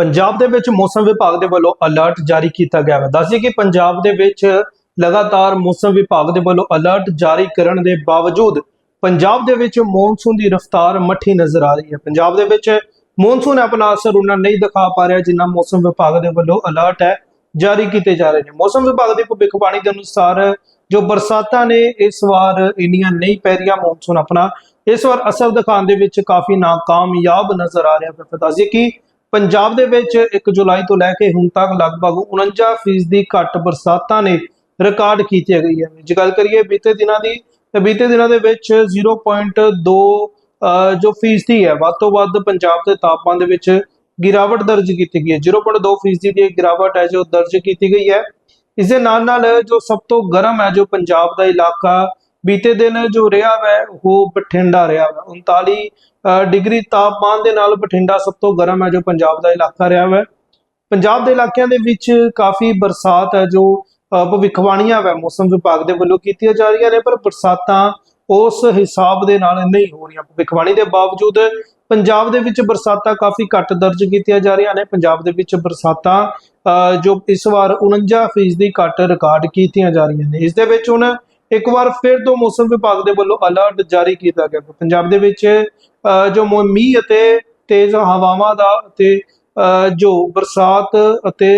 ਪੰਜਾਬ ਦੇ ਵਿੱਚ ਮੌਸਮ ਵਿਭਾਗ ਦੇ ਵੱਲੋਂ ਅਲਰਟ ਜਾਰੀ ਕੀਤਾ ਗਿਆ ਹੈ। ਦੱਸਦੇ ਕਿ ਪੰਜਾਬ ਦੇ ਵਿੱਚ ਲਗਾਤਾਰ ਮੌਸਮ ਵਿਭਾਗ ਦੇ ਵੱਲੋਂ ਅਲਰਟ ਜਾਰੀ ਕਰਨ ਦੇ ਬਾਵਜੂਦ ਪੰਜਾਬ ਦੇ ਵਿੱਚ ਮੌਨਸੂਨ ਦੀ ਰਫ਼ਤਾਰ ਮੱਠੀ ਨਜ਼ਰ ਆ ਰਹੀ ਹੈ। ਪੰਜਾਬ ਦੇ ਵਿੱਚ ਮੌਨਸੂਨ ਆਪਣਾ ਅਸਰ ਉਹਨਾਂ ਨਹੀਂ ਦਿਖਾ ਪਾ ਰਿਹਾ ਜਿੰਨਾ ਮੌਸਮ ਵਿਭਾਗ ਦੇ ਵੱਲੋਂ ਅਲਰਟ ਹੈ, ਜਾਰੀ ਕੀਤੇ ਜਾ ਰਹੇ ਨੇ। ਮੌਸਮ ਵਿਭਾਗ ਦੀ ਭਵਿੱਖਬਾਣੀ ਦੇ ਅਨੁਸਾਰ ਜੋ ਬਰਸਾਤਾਂ ਨੇ ਇਸ ਵਾਰ ਇੰਨੀਆਂ ਨਹੀਂ ਪੈ ਰਹੀਆਂ, ਮੌਨਸੂਨ ਆਪਣਾ ਇਸ ਵਾਰ ਅਸਰ ਦਿਖਾਉਣ ਦੇ ਵਿੱਚ ਕਾਫੀ ਨਾਕਾਮਯਾਬ ਨਜ਼ਰ ਆ ਰਿਹਾ ਹੈ। ਦੱਸਿਏ ਕਿ ਪੰਜਾਬ ਦੇ ਵਿੱਚ 1 ਜੁਲਾਈ ਤੋਂ ਲੈ ਕੇ ਹੁਣ ਤੱਕ ਲਗਭਗ 49% ਦੀ ਘੱਟ ਬਰਸਾਤਾਂ ਨੇ ਰਿਕਾਰਡ ਕੀਤੀਆਂ ਗਈਆਂ ਨੇ ਜੇ ਗੱਲ ਕਰੀਏ ਬੀਤੇ ਦਿਨਾਂ ਦੀ ਤਾਂ ਬੀਤੇ ਦਿਨਾਂ ਦੇ ਵਿੱਚ 0.2 ਅਹ, ਜੋ ਫੀਸਦੀ ਹੈ ਵੱਧ ਤੋਂ ਵੱਧ ਪੰਜਾਬ ਦੇ ਤਾਪਮਾਨ ਦੇ ਵਿੱਚ ਗਿਰਾਵਟ ਦਰਜ ਕੀਤੀ ਗਈ ਹੈ। 0.2 ਫੀਸਦੀ ਦੀ ਗਿਰਾਵਟ ਹੈ ਜੋ ਦਰਜ ਕੀਤੀ ਗਈ ਹੈ। ਇਸ ਦੇ ਨਾਲ ਨਾਲ ਜੋ ਸਭ ਤੋਂ ਗਰਮ ਹੈ ਜੋ ਪੰਜਾਬ ਦਾ ਇਲਾਕਾ ਬੀਤੇ ਦਿਨ ਜੋ ਰਿਹਾ ਵੈ ਉਹ ਬਠਿੰਡਾ ਰਿਹਾ ਹੈ 39 ਡਿਗਰੀ ਤਾਪਮਾਨ ਦੇ ਨਾਲ ਬਠਿੰਡਾ ਸਭ ਤੋਂ ਗਰਮ ਹੈ ਜੋ ਪੰਜਾਬ ਦਾ ਇਲਾਕਾ ਰਿਹਾ ਹੈ ਪੰਜਾਬ ਦੇ ਇਲਾਕਿਆਂ ਦੇ ਵਿੱਚ ਕਾਫੀ ਬਰਸਾਤ ਹੈ ਜੋ ਭਵਿੱਖਬਾਣੀਆਂ ਹੈ ਮੌਸਮ ਵਿਭਾਗ ਦੇ ਵੱਲੋਂ ਕੀਤੀਆਂ ਜਾ ਰਹੀਆਂ ਨੇ ਪਰ ਬਰਸਾਤਾਂ ਉਸ ਹਿਸਾਬ ਦੇ ਨਾਲ ਨਹੀਂ ਹੋ ਰਹੀਆਂ। ਭਵਿੱਖਬਾਣੀ ਦੇ ਬਾਵਜੂਦ ਪੰਜਾਬ ਦੇ ਵਿੱਚ ਬਰਸਾਤਾਂ ਕਾਫੀ ਘੱਟ ਦਰਜ ਕੀਤੀਆਂ ਜਾ ਰਹੀਆਂ ਨੇ। ਪੰਜਾਬ ਦੇ ਵਿੱਚ ਬਰਸਾਤਾਂ ਅਹ, ਜੋ ਇਸ ਵਾਰ 49% ਦੀ ਘੱਟ ਰਿਕਾਰਡ ਕੀਤੀਆਂ ਜਾ ਰਹੀਆਂ ਨੇ। ਇਸ ਦੇ ਵਿੱਚ ਹੁਣ ਇੱਕ ਵਾਰ ਫਿਰ ਤੋਂ ਮੌਸਮ ਵਿਭਾਗ ਦੇ ਵੱਲੋਂ ਅਲਰਟ ਜਾਰੀ ਕੀਤਾ ਗਿਆ। ਪੰਜਾਬ ਦੇ ਵਿੱਚ ਜੋ ਮੀਂਹ ਅਤੇ ਤੇਜ਼ ਹਵਾਵਾਂ ਦਾ ਅਤੇ ਜੋ ਬਰਸਾਤ ਅਤੇ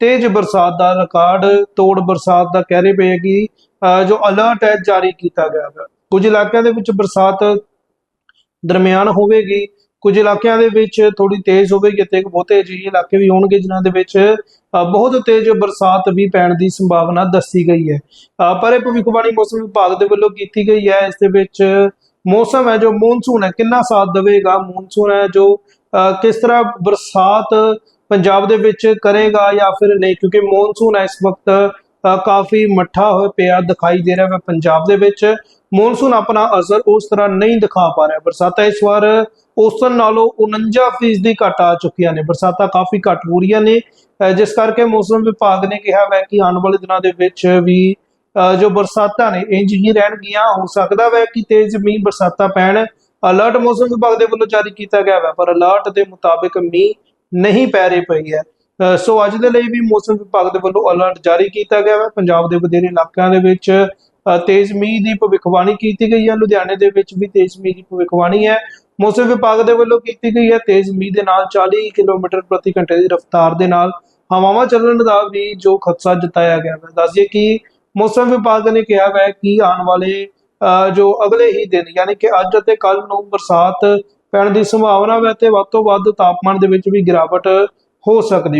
ਤੇਜ਼ ਬਰਸਾਤ ਦਾ ਰਿਕਾਰਡ ਤੋੜ ਬਰਸਾਤ ਦਾ ਕਹਿ ਰਹੇ ਪਏ ਕਿ ਅਹ, ਜੋ ਅਲਰਟ ਹੈ ਜਾਰੀ ਕੀਤਾ ਗਿਆ ਹੈ ਕੁਝ ਇਲਾਕਿਆਂ ਦੇ ਵਿੱਚ ਬਰਸਾਤ ਦਰਮਿਆਨ ਹੋਵੇਗੀ। ਕੁਝ ਇਲਾਕਿਆਂ ਦੇ ਵਿੱਚ ਥੋੜੀ ਤੇਜ਼ ਹੋਵੇਗੀ ਅਤੇ ਬਹੁਤੇ ਅਜਿਹੇ ਇਲਾਕੇ ਵੀ ਹੋਣਗੇ ਜਿਨ੍ਹਾਂ ਦੇ ਵਿੱਚ ਬਹੁਤ ਤੇਜ਼ ਬਰਸਾਤ ਵੀ ਪੈਣ ਦੀ ਸੰਭਾਵਨਾ ਦੱਸੀ ਗਈ ਹੈ। ਪਰ ਇਹ ਭਵਿੱਖਬਾਣੀ ਮੌਸਮ ਵਿਭਾਗ ਦੇ ਵੱਲੋਂ ਕੀਤੀ ਗਈ ਹੈ। ਇਸ ਦੇ ਵਿੱਚ ਮੌਸਮ ਹੈ ਜੋ ਮੌਨਸੂਨ ਹੈ। ਕਿੰਨਾ ਸਾਥ ਦੇਵੇਗਾ? ਮੌਨਸੂਨ ਹੈ ਜੋ ਅ, ਕਿਸ ਤਰ੍ਹਾਂ ਬਰਸਾਤ ਪੰਜਾਬ ਦੇ ਵਿੱਚ ਕਰੇਗਾ ਜਾਂ ਫਿਰ ਨਹੀਂ? ਕਿਉਂਕਿ ਮੌਨਸੂਨ ਹੈ ਇਸ ਵਕਤ ਅ, ਕਾਫੀ ਮੱਠਾ ਹੋਇਆ ਪਿਆ ਦਿਖਾਈ ਦੇ ਰਿਹਾ ਹੈ ਪੰਜਾਬ ਦੇ ਵਿੱਚ। ਮੌਨਸੂਨ ਆਪਣਾ ਅਸਰ ਉਸ ਤਰ੍ਹਾਂ ਨਹੀਂ ਦਿਖਾ ਪਾ ਰਿਹਾ। ਬਰਸਾਤਾਂ ਇਸ ਵਾਰ ਔਸਤਨ ਨਾਲੋਂ 49% ਦੀ ਘਟ ਆ ਚੁੱਕੀਆਂ ਨੇ। ਬਰਸਾਤਾਂ ਕਾਫੀ ਘੱਟ ਹੋ ਰਹੀਆਂ ਨੇ। ਜਿਸ ਕਰਕੇ ਮੌਸਮ ਵਿਭਾਗ ਨੇ ਕਿਹਾ ਹੈ ਕਿ ਆਉਣ ਵਾਲੇ ਦਿਨਾਂ ਦੇ ਵਿੱਚ ਵੀ ਜੋ ਬਰਸਾਤਾਂ ਨੇ ਇੰਜ ਹੀ ਰਹਿਣਗੀਆਂ। ਹੋ ਸਕਦਾ ਹੈ ਕਿ ਤੇਜ਼ ਮੀਂਹ ਬਰਸਾਤਾਂ ਪੈਣ। ਅਲਰਟ ਮੌਸਮ ਵਿਭਾਗ ਦੇ ਵੱਲੋਂ ਜਾਰੀ ਕੀਤਾ ਗਿਆ ਹੈ ਪਰ ਅਲਰਟ ਦੇ ਮੁਤਾਬਿਕ ਮੀਂਹ ਨਹੀਂ ਪੈ ਰਹੀ ਪਈ ਹੈ। ਸੋ ਅੱਜ ਦੇ ਲਈ ਵੀ ਮੌਸਮ ਵਿਭਾਗ ਦੇ ਵੱਲੋਂ ਅਲਰਟ ਜਾਰੀ ਕੀਤਾ ਗਿਆ ਹੈ ਪੰਜਾਬ ਦੇ ਵਧੇਰੇ ਇਲਾਕਿਆਂ ਦੇ ਵਿੱਚ ਤੇਜ਼ ਮੀਂਹ ਦੀ ਭਵਿੱਖਬਾਣੀ ਕੀਤੀ ਗਈ ਹੈ। ਲੁਧਿਆਣੇ ਦੇ ਵਿੱਚ ਵੀ ਤੇਜ਼ ਮੀਂਹ ਦੀ ਭਵਿੱਖਬਾਣੀ ਹੈ। ਮੌਸਮ ਵਿਭਾਗ ਦੇ ਵੱਲੋਂ ਕੀਤੀ ਗਈ ਹੈ। ਤੇਜ਼ ਮੀਂਹ ਦੇ ਨਾਲ 40 ਕਿਲੋਮੀਟਰ ਪ੍ਰਤੀ ਘੰਟੇ ਦੀ ਰਫ਼ਤਾਰ ਦੇ ਨਾਲ ਹਵਾਵਾਂ ਚੱਲਣ ਦਾ ਵੀ ਜੋ ਖਦਸ਼ਾ ਜਤਾਇਆ ਗਿਆ ਹੈ। ਦੱਸਿਏ ਕਿ ਮੌਸਮ ਵਿਭਾਗ ਨੇ ਕਿਹਾ ਹੈ ਕਿ ਆਉਣ ਵਾਲੇ ਜੋ ਅਗਲੇ ਹੀ ਦਿਨ, ਯਾਨੀ ਕਿ ਅੱਜ ਅਤੇ ਕੱਲ ਨੂੰ ਬਰਸਾਤ ਪੈਣ ਦੀ ਸੰਭਾਵਨਾ ਹੈ ਤੇ ਵੱਧ ਤੋਂ ਵੱਧ ਤਾਪਮਾਨ ਦੇ ਵਿੱਚ ਵੀ ਗਿਰਾਵਟ ਹੋ ਸਕਦੀ